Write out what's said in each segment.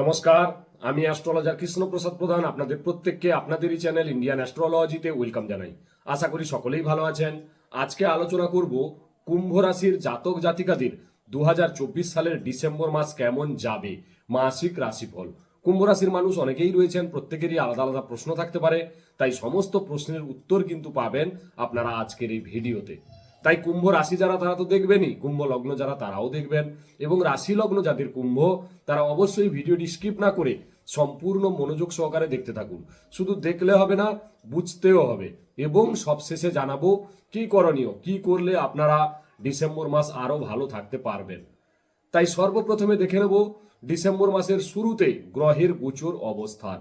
নমস্কার, আমি অ্যাস্ট্রোলজার কৃষ্ণপ্রসাদ প্রধান। আপনাদের প্রত্যেককে আপনাদেরই চ্যানেল ইন্ডিয়ান অ্যাস্ট্রোলজিতে ওয়েলকাম জানাই। আশা করি সকলেই ভালো আছেন। আজকে আলোচনা করব কুম্ভ রাশির জাতক জাতিকাদের দু হাজার চব্বিশ সালের ডিসেম্বর মাস কেমন যাবে, মাসিক রাশিফল। কুম্ভ রাশির মানুষ অনেকেই রয়েছেন, প্রত্যেকেরই আলাদা আলাদা প্রশ্ন থাকতে পারে, তাই সমস্ত প্রশ্নের উত্তর কিন্তু পাবেন আপনারা আজকের এই ভিডিওতে। তাই কুম্ভ রাশি যারা, তারা তো দেখবেনই। কুম্ভ লগ্ন যারা, তারাও দেখবেন। এবং রাশি লগ্ন যাদের কুম্ভ, তারা অবশ্যই ভিডিওটি স্কিপ না করে সম্পূর্ণ মনোযোগ সহকারে দেখতে থাকুন। শুধু দেখলে হবে না, বুঝতেও হবে। এবং সবশেষে জানাব, কি করণীয়, কি করলে আপনারা ডিসেম্বর মাস আরও ভালো থাকতে পারবেন। তাই সর্বপ্রথমে দেখে নেব, ডিসেম্বর মাসের শুরুতে গ্রহের গোচর অবস্থান।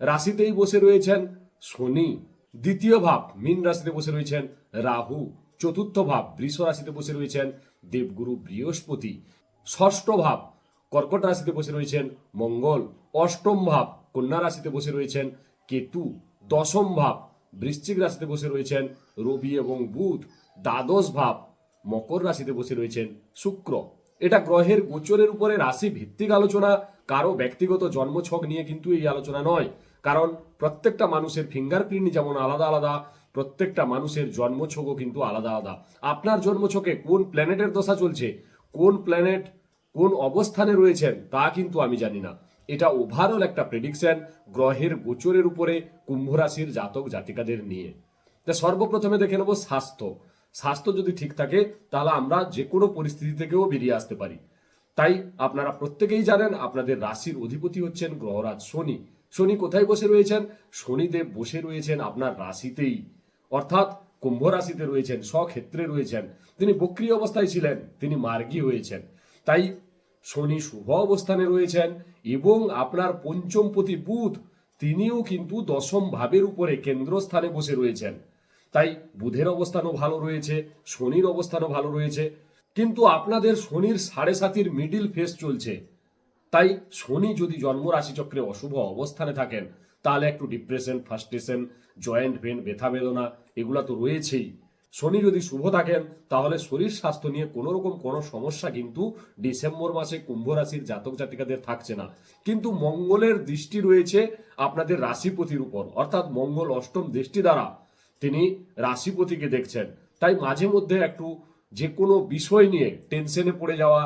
রাশিতেই বসে রয়েছেন শনি। দ্বিতীয় ভাব, মীন রাশিতে বসে রয়েছেন রাহু। চতুর্থ ভাব বৃষ রাশিতে বসে রয়েছেন দেবগুরু বৃহস্পতি। ষষ্ঠ ভাব কর্কট রাশিতে বসে রয়েছেন মঙ্গল। অষ্টম ভাব কন্যা রাশিতে বসে রয়েছেন কেতু। দশম ভাব বৃশ্চিক রাশিতে বসে রয়েছেন রবি এবং বুধ। দ্বাদশ ভাব মকর রাশিতে বসে রয়েছেন শুক্র। এটা গ্রহের গোচরের উপরে রাশি ভিত্তিক আলোচনা। কারও ব্যক্তিগত জন্মছক নিয়ে কিন্তু এই আলোচনা নয়। কারণ প্রত্যেকটা মানুষের ফিঙ্গারপ্রিন্ট যেমন আলাদা আলাদা প্রত্যেকটা মানুষের জন্মছকও কিন্তু আলাদা আলাদা। আপনার জন্মছকে কোন প্ল্যানেটের দশা চলছে, কোন প্ল্যানেট কোন অবস্থানে রয়েছেন, তা কিন্তু আমি জানি না। এটা ওভারঅল একটা প্রেডিকশন গ্রহের গোচরের উপরে কুম্ভ রাশির জাতক জাতিকাদের নিয়ে। তা সর্বপ্রথমে দেখে নেব স্বাস্থ্য। স্বাস্থ্য যদি ঠিক থাকে, তাহলে আমরা যে কোনো পরিস্থিতি থেকেও বেরিয়ে আসতে পারি। তাই আপনারা প্রত্যেকেই জানেন, আপনাদের রাশির অধিপতি হচ্ছেন গ্রহরাজ শনি। শনি কোথায় বসে রয়েছেন? শনিদেব বসে রয়েছেন আপনার রাশিতেই। অর্থাৎ কুম্ভ রাশিতে রয়েছেন, স্বক্ষেত্রে রয়েছেন, তিনি বক্রিয় অবস্থায় ছিলেন, তিনি মার্গী হয়েছেন। তাই শনি শুভ অবস্থানে রয়েছেন এবং আপনার পঞ্চমপতি বুধ তিনিও কিন্তু দশম ভাবের উপরে কেন্দ্রস্থানে বসে রয়েছেন। তাই বুধের অবস্থানও ভালো রয়েছে, শনির অবস্থানও ভালো রয়েছে। কিন্তু আপনাদের শনির সাড়ে সাতির মিডিল ফেস চলছে। তাই শনি যদি জন্ম রাশিচক্রে অশুভ অবস্থানে থাকেন তাহলে একটু ডিপ্রেশন ফার্স্টেশন জয়েন্ট পেন ব্যথা বেদনা, এগুলো তো রয়েছেই। শনি যদি শুভ থাকেন, তাহলে শরীর স্বাস্থ্য নিয়ে কোনো রকম কোনো সমস্যা কিন্তু ডিসেম্বর মাসে কুম্ভ রাশির জাতক জাতিকাদের থাকছে না। কিন্তু মঙ্গলের দৃষ্টি রয়েছে আপনাদের রাশিপতির উপর, অর্থাৎ মঙ্গল অষ্টম দৃষ্টি দ্বারা তিনি রাশিপতিকে দেখছেন। তাই মাঝে মধ্যে একটু যে কোনো বিষয় নিয়ে টেনশনে পড়ে যাওয়া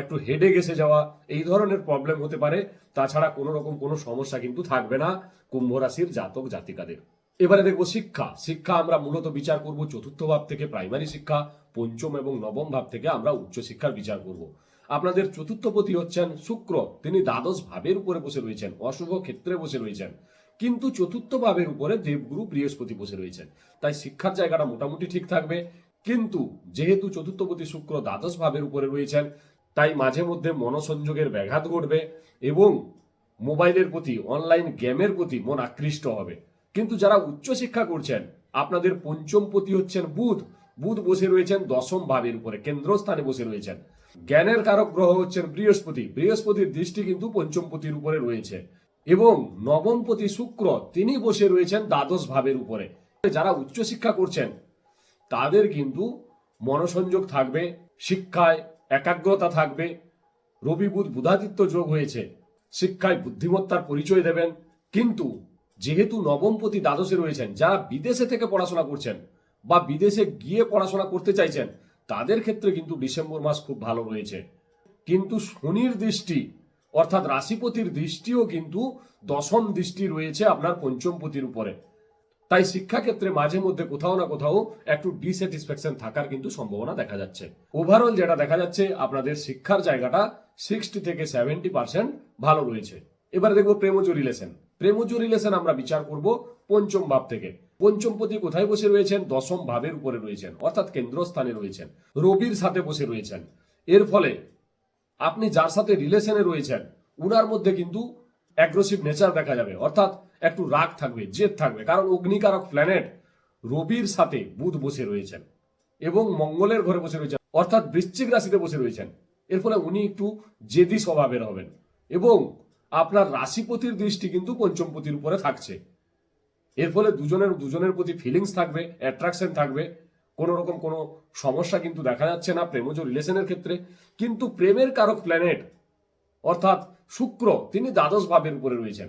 একটু হেডে গেছে যাওয়া, এই ধরনের প্রবলেম হতে পারে। তাছাড়া কোনো রকম কোনো সমস্যা কিন্তু থাকবে না কুম্ভ রাশির জাতক জাতিকাদের। এবারে দেখব শিক্ষা। শিক্ষা আমরা মূলত বিচার করব চতুর্থ ভাব থেকে প্রাইমারি শিক্ষা, পঞ্চম এবং নবম ভাব থেকে আমরা উচ্চ শিক্ষার বিচার করব। আপনাদের চতুর্থপতি হচ্ছেন শুক্র। তিনি দ্বাদশ ভাবের উপরে বসে রয়েছেন, অশুভ ক্ষেত্রে বসে রয়েছেন। কিন্তু চতুর্থ ভাবের উপরে দেবগুরু বৃহস্পতি বসে রয়েছেন। তাই শিক্ষার জায়গাটা মোটামুটি ঠিক থাকবে। কিন্তু যেহেতু চতুর্থপতি শুক্র দ্বাদশ ভাবের উপরে রয়েছেন তাই মাঝে মধ্যে মনসংযোগের ব্যাঘাত ঘটবে এবং মোবাইলের প্রতি অনলাইন গেমের প্রতি মন আকৃষ্ট হবে। কিন্তু যারা উচ্চশিক্ষা করছেন, আপনাদের পঞ্চম পতি হচ্ছেন বুধ। বুধ বসে রয়েছেন দশম ভাবের উপরে, কেন্দ্রস্থানে বসে রয়েছেন। জ্ঞানের কারক গ্রহ হচ্ছেন বৃহস্পতি। বৃহস্পতির দৃষ্টি কিন্তু পঞ্চম পতির উপরে রয়েছে। এবং নবমপতি শুক্র, তিনি বসে রয়েছেন দ্বাদশ ভাবের উপরে। যারা উচ্চশিক্ষা করছেন, তাদের কিন্তু মনসংযোগ থাকবে শিক্ষায় একাগ্রতা থাকবে। রবি বুধ বুধাদিত্য যোগ হয়েছে। শিক্ষায় বুদ্ধিমত্তার পরিচয় দেবেন। কিন্তু যেহেতু নবমপতি দ্বাদশে রয়েছেন, যারা বিদেশে থেকে পড়াশোনা করছেন বা বিদেশে গিয়ে পড়াশোনা করতে চাইছেন, তাদের ক্ষেত্রে কিন্তু ডিসেম্বর মাস খুব ভালো রয়েছে। কিন্তু শনির দৃষ্টি, অর্থাৎ রাশিপতির দৃষ্টিও কিন্তু দশম দৃষ্টি রয়েছে আপনার পঞ্চমপতির উপরে। তাই শিক্ষাক্ষেত্রে মাঝে মধ্যে কোথাও না কোথাও একটু ডিস্যাটিসফ্যাকশন থাকার কিন্তু সম্ভাবনা দেখা যাচ্ছে। ওভারঅল যেটা দেখা যাচ্ছে, আপনাদের শিক্ষার জায়গাটা সিক্সটি থেকে সেভেন্টি পার্সেন্ট ভালো রয়েছে। এবার দেখব প্রেমজ রিলেশন প্রেমজ রিলেশন আমরা বিচার করব পঞ্চম ভাব থেকে। পঞ্চমপতি কোথায় বসে রয়েছেন? দশম ভাবের উপরে রয়েছেন, অর্থাৎ কেন্দ্রস্থানে রয়েছেন। রবির সাথে বসে রয়েছেন। এর ফলে আপনি যার সাথে রিলেশনে রয়েছেন, উনার মধ্যে কিন্তু অ্যাগ্রেসিভ নেচার দেখা যাবে। অর্থাৎ একটু রাগ থাকবে, জেদ থাকবে। কারণ অগ্নিকারক প্ল্যানেট রবির সাথে বুধ বসে রয়েছেন এবং মঙ্গলের ঘরে বসে রয়েছেন, অর্থাৎ বৃশ্চিক রাশিতে বসে রয়েছেন। এর ফলে উনি একটু জেদি স্বভাবের হবেন এবং আপনার রাশিপতির দৃষ্টি কিন্তু পঞ্চমপতির উপরে থাকছে। এর ফলে দুজনের দুজনের প্রতি ফিলিংস থাকবে অ্যাট্রাকশন থাকবে। কোনো রকম কোনো সমস্যা কিন্তু দেখা যাচ্ছে না প্রেমজ রিলেশনের ক্ষেত্রে। কিন্তু প্রেমের কারক প্ল্যানেট অর্থাৎ শুক্র, তিনি দ্বাদশ ভাবের উপরে রয়েছেন।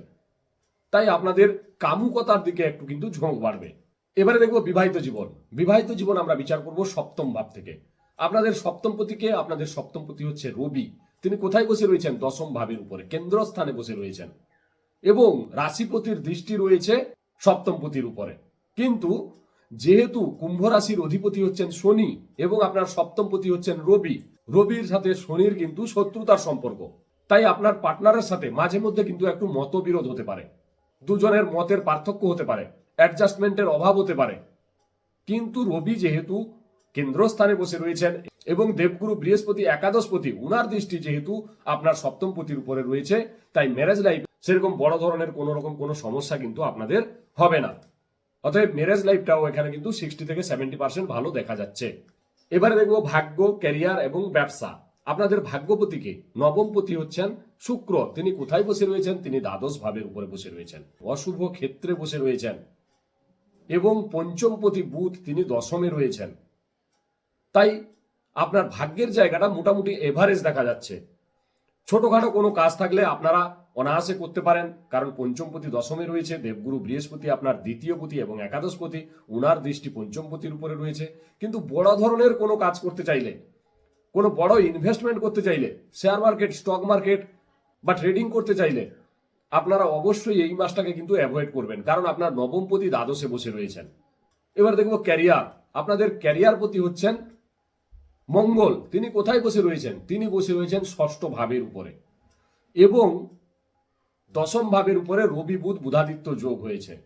তাই আপনাদের কামুকতার দিকে একটু কিন্তু ঝোঁক বাড়বে। এবারে দেখব বিবাহিত জীবন। বিবাহিত জীবন আমরা বিচার করব সপ্তম ভাব থেকে। আপনাদের সপ্তম পতিকে, আপনাদের সপ্তম পতি হচ্ছে রবি। তিনি কোথায় বসে রয়েছেন? দশম ভাবের উপরে, কেন্দ্রস্থানে বসে রয়েছেন। এবং রাশিপতির দৃষ্টি রয়েছে সপ্তম পতির উপরে। কিন্তু যেহেতু কুম্ভ রাশির অধিপতি হচ্ছেন শনি এবং আপনার সপ্তম পতি হচ্ছেন রবি, রবির সাথে শনির কিন্তু শত্রুতার সম্পর্ক। তাই আপনার পার্টনারের সাথে মাঝে মধ্যে কিন্তু একটু মতবিরোধ হতে পারে। দুজনের মতের পার্থক্য হতে পারে অ্যাডজাস্টমেন্টের অভাব হতে পারে। কিন্তু রবি যেহেতু কেন্দ্রস্থানে বসে রয়েছেন এবং দেবগুরু বৃহস্পতি একাদশপতি, উনার দৃষ্টি যেহেতু আপনার সপ্তম পতির উপরে রয়েছে, তাই ম্যারেজ লাইফ সেরকম বড় ধরনের কোনো রকম কোনো সমস্যা কিন্তু আপনাদের হবে না। অতএব ম্যারেজ লাইফটাও এখানে কিন্তু সিক্সটি থেকে সেভেন্টি পার্সেন্ট ভালো দেখা যাচ্ছে। এবারে দেখব ভাগ্য ক্যারিয়ার এবং ব্যবসা। আপনাদের ভাগ্যপতিকে নবমপতি হচ্ছেন শুক্র। তিনি কোথায় বসে রয়েছেন? তিনি দ্বাদশ ভাবের উপরে বসে রয়েছেন। অশুভ ক্ষেত্রে বসে রয়েছেন। এবং পঞ্চমপতি বুধ, তিনি দশমে রয়েছেন। তাই আপনার ভাগ্যের জায়গাটা মোটামুটি এভারেজ দেখা যাচ্ছে। ছোটখাটো কোনো কাজ থাকলে আপনারা অনায়াসে করতে পারেন, কারণ পঞ্চমপতি দশমে রয়েছে, দেবগুরু বৃহস্পতি আপনার দ্বিতীয় পতি এবং একাদশপতি, উনার দৃষ্টি পঞ্চমপতির উপরে রয়েছে। কিন্তু বড় ধরনের কোনো কাজ করতে চাইলে কোনো বড় ইনভেস্টমেন্ট করতে চাইলে শেয়ার মার্কেট স্টক মার্কেট বা ট্রেডিং করতে চাইলে, আপনারা অবশ্যই এই মাসটাকে কিন্তু অ্যাভয়েড করবেন। কারণ আপনার নবমপতি দ্বাদশে বসে রয়েছেন। এবার দেখব ক্যারিয়ার আপনাদের ক্যারিয়ার প্রতি হচ্ছেন মঙ্গল। তিনি কোথায় বসে রয়েছেন? তিনি বসে রয়েছেন ষষ্ঠ ভাবের উপরে। এবং দশম ভাবের উপরে রবি, বুধ, বুধাদিত্য যোগ হয়েছে।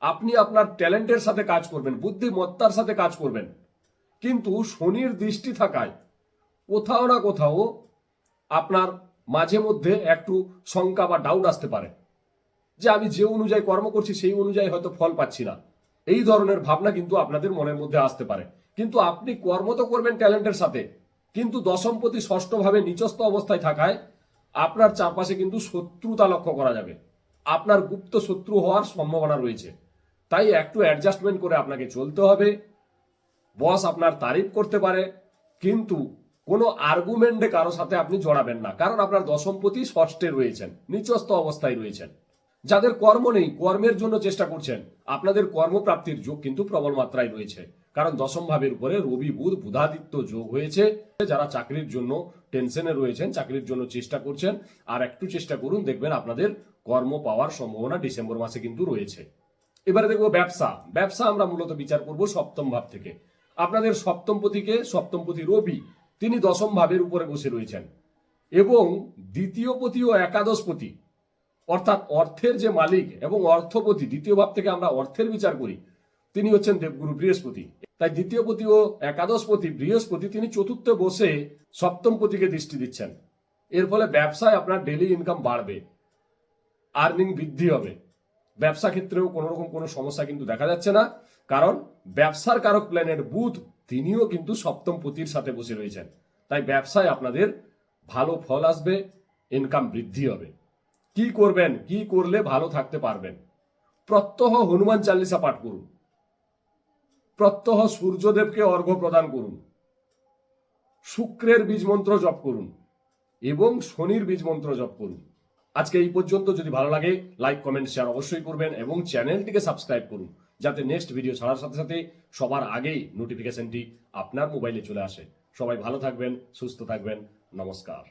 আপনি আপনার ট্যালেন্টের সাথে কাজ করবেন, বুদ্ধিমত্তার সাথে কাজ করবেন। কিন্তু শনির দৃষ্টি থাকায় কোথাও না কোথাও আপনার মাঝে মধ্যে একটু শঙ্কা বা ডাউট আসতে পারে যে আমি যে অনুযায়ী কর্ম করছি সেই অনুযায়ী হয়তো ফল পাচ্ছি না। এই ধরনের ভাবনা কিন্তু আপনাদের মনের মধ্যে আসতে পারে। কিন্তু আপনি কর্ম তো করবেন ট্যালেন্টের সাথে, কিন্তু দশমপতি ষষ্ঠভাবে নিচস্থ অবস্থায় থাকায় আপনার চারপাশে কিন্তু শত্রুতা লক্ষ্য করা যাবে। আপনার গুপ্ত শত্রু হওয়ার সম্ভাবনা রয়েছে। তাই একটু অ্যাডজাস্টমেন্ট করে আপনাকে চলতে হবে। বস আপনার তারিফ করতে পারে, কিন্তু কোনো আর্গুমেন্টে কারও সাথে আপনি জড়াবেন না। কারণ আপনার দশমপতি ষষ্ঠে রয়েছেন, নিচস্থ অবস্থায় রয়েছেন। যাদের কর্ম নেই, কর্মের জন্য চেষ্টা করছেন, আপনাদের কর্মপ্রাপ্তির যোগ কিন্তু প্রবল মাত্রায় রয়েছে। কারণ দশম ভাবের উপরে রবি, বুধ, বুধাদিত্য যোগ হয়েছে। যারা চাকরির জন্য টেনশনে রয়েছেন, চাকরির জন্য চেষ্টা করছেন, আর একটু চেষ্টা করুন, দেখবেন আপনাদের কর্ম পাওয়ার সম্ভাবনা ডিসেম্বর মাসে কিন্তু রয়েছে। এবারে দেখব ব্যবসা। ব্যবসা আমরা মূলত বিচার করব সপ্তম ভাব থেকে। আপনাদের সপ্তম পতিকে সপ্তম পতি রবি তিনি দশম ভাবের উপরে বসে রয়েছেন। এবং দ্বিতীয় পতি ও একাদশ পতি, অর্থাৎ অর্থের যে মালিক এবং অর্থপতি, দ্বিতীয় ভাব থেকে আমরা অর্থের বিচার করি, তিনি হচ্ছেন দেবগুরু বৃহস্পতি। তাই দ্বিতীয় পতি ও একাদশ পতি, বৃহস্পতি তিনি চতুর্থে বসে সপ্তম পতিকে দৃষ্টি দিচ্ছেন। এর ফলে ব্যবসায় আপনার ডেলি ইনকাম বাড়বে আর্নিং বৃদ্ধি হবে। ব্যবসা ক্ষেত্রেও কোনো রকম কোনো সমস্যা কিন্তু দেখা যাচ্ছে না। কারণ ব্যবসার কারক প্ল্যানেট বুধ তিনিও কিন্তু সপ্তম পতির সাথে বসে রয়েছেন। তাই ব্যবসায় আপনাদের ভালো ফল আসবে ইনকাম বৃদ্ধি হবে। কি করবেন, কি করলে ভালো থাকতে পারবেন? প্রত্যহ হনুমান চালিসা পাঠ করুন। প্রত্যহ সূর্যদেবকে অর্ঘ্য প্রদান করুন। শুক্রের বীজ মন্ত্র জপ করুন এবং শনির বীজ মন্ত্র জপ করুন। আজকে এই পর্যন্ত যদি ভালো লাগে লাইক কমেন্ট শেয়ার অবশ্যই করবেন এবং চ্যানেলটিকে সাবস্ক্রাইব করুন। যাতে নেক্সট ভিডিও ছাড়ার সাথে সাথে সবার আগেই নোটিফিকেশনটি আপনার মোবাইলে চলে আসে। সবাই ভালো থাকবেন, সুস্থ থাকবেন। নমস্কার।